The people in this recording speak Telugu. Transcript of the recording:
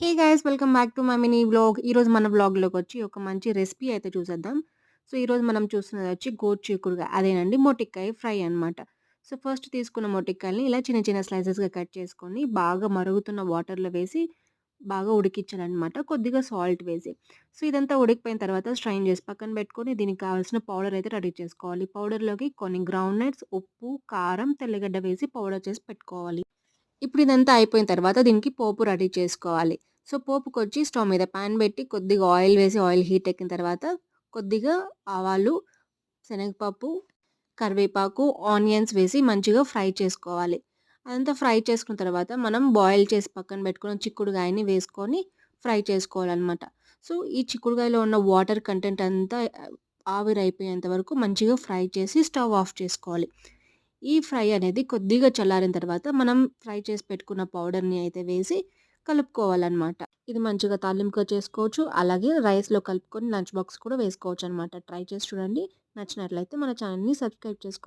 Hey guys welcome back to my mini vlog. ఈరోజు మన బ్లాగ్లోకి వచ్చి ఒక మంచి రెసిపీ అయితే చూసేద్దాం. సో, ఈరోజు మనం చూస్తున్నది వచ్చి గోరు అదేనండి మొటిక్కాయ ఫ్రై అన్నమాట. సో, ఫస్ట్ తీసుకున్న మొటిక్కాయలని ఇలా చిన్న చిన్న స్లైసెస్‌గా కట్ చేసుకొని బాగా మరుగుతున్న వాటర్‌లో వేసి బాగా ఉడికించాలన్నమాట. కొద్దిగా సాల్ట్ వేసి. సో, ఇదంతా ఉడికిపోయిన తర్వాత స్ట్రైన్ చేసి పక్కన పెట్టుకొని దీనికి కావాల్సిన పౌడర్ అయితే రెడీ చేసుకోవాలి. పౌడర్‌లోకి కొన్ని గ్రౌండ్ నట్స్, ఉప్పు, కారం, తెల్లగడ్డ వేసి పౌడర్ చేసి పెట్టుకోవాలి. ఇప్పుడు ఇదంతా అయిపోయిన తర్వాత దీనికి పోపు రెడీ చేసుకోవాలి. సో, పోపుకొచ్చి స్టవ్ మీద పాన్ పెట్టి కొద్దిగా ఆయిల్ వేసి ఆయిల్ హీట్ ఎక్కిన తర్వాత కొద్దిగా ఆవాలు, శనగపప్పు, కరివేపాకు, ఆనియన్స్ వేసి మంచిగా ఫ్రై చేసుకోవాలి. అదంతా ఫ్రై చేసుకున్న తర్వాత మనం బాయిల్ చేసి పక్కన పెట్టుకున్న చిక్కుడుకాయని వేసుకొని ఫ్రై చేసుకోవాలన్నమాట. సో, ఈ చిక్కుడుకాయలో ఉన్న వాటర్ కంటెంట్ అంతా ఆవిరైపోయేంత వరకు మంచిగా ఫ్రై చేసి స్టవ్ ఆఫ్ చేసుకోవాలి. ఈ ఫ్రై అనేది కొద్దిగా చల్లారిన తర్వాత మనం ఫ్రై చేసి పెట్టుకున్న పౌడర్‌ని అయితే వేసి కలుపుకోవాలన్నమాట. ఇది మంచిగా తాలింపుగా చేసుకోవచ్చు. అలాగే రైస్‌లో కలుపుకొని లంచ్ బాక్స్ కూడా వేసుకోవచ్చు అనమాట ట్రై చేసి చూడండి. నచ్చినట్లయితే మన ఛానల్ని సబ్స్క్రైబ్ చేసుకోండి.